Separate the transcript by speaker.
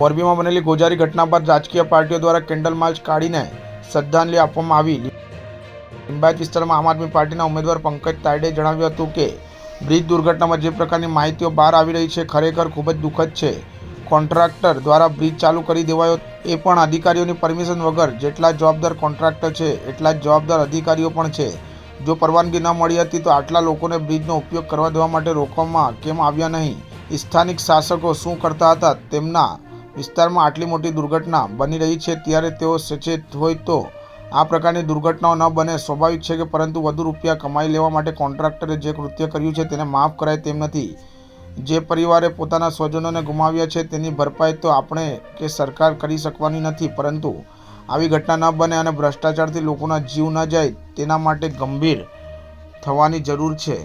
Speaker 1: મોરબીમાં બનેલી ગોજારી ઘટના બાદ રાજકીય પાર્ટીઓ દ્વારા કેન્ડલ માર્ચ કાઢીને શ્રદ્ધાંજલિ આપવામાં આવી. લિંબાયત વિસ્તારમાં આમ આદમી પાર્ટીના ઉમેદવાર પંકજ તાયડે જણાવ્યું હતું કે, બ્રિજ દુર્ઘટનામાં જે પ્રકારની માહિતીઓ બહાર આવી રહી છે, ખરેખર ખૂબ જ દુઃખદ છે. કોન્ટ્રાક્ટર દ્વારા બ્રિજ ચાલુ કરી દેવાયો એ પણ અધિકારીઓની પરમિશન વગર જેટલા જવાબદાર કોન્ટ્રાક્ટર છે, એટલા જ જવાબદાર અધિકારીઓ પણ છે. જો પરવાનગી ન મળી હતી તો આટલા લોકોને બ્રિજનો ઉપયોગ કરવા દેવા માટે રોકવામાં કેમ આવ્યા નહીં? સ્થાનિક શાસકો શું કરતા હતા તેમના વિસ્તારમાં આટલી મોટી દુર્ઘટના બની રહી છે, ત્યારે તેઓ સચેત હોય તો આ પ્રકારની દુર્ઘટનાઓ ન બને. સ્વાભાવિક છે કે પરંતુ વધુ રૂપિયા કમાઈ લેવા માટે કોન્ટ્રાક્ટરે જે કૃત્ય કર્યું છે તેને માફ કરાય તેમ નથી. જે પરિવારે પોતાના સ્વજનોને ગુમાવ્યા છે તેની ભરપાઈ તો આપણે કે સરકાર કરી શકવાની નથી, પરંતુ આવી ઘટના ન બને અને ભ્રષ્ટાચારથી લોકોના જીવ ન જાય તેના માટે ગંભીર થવાની જરૂર છે.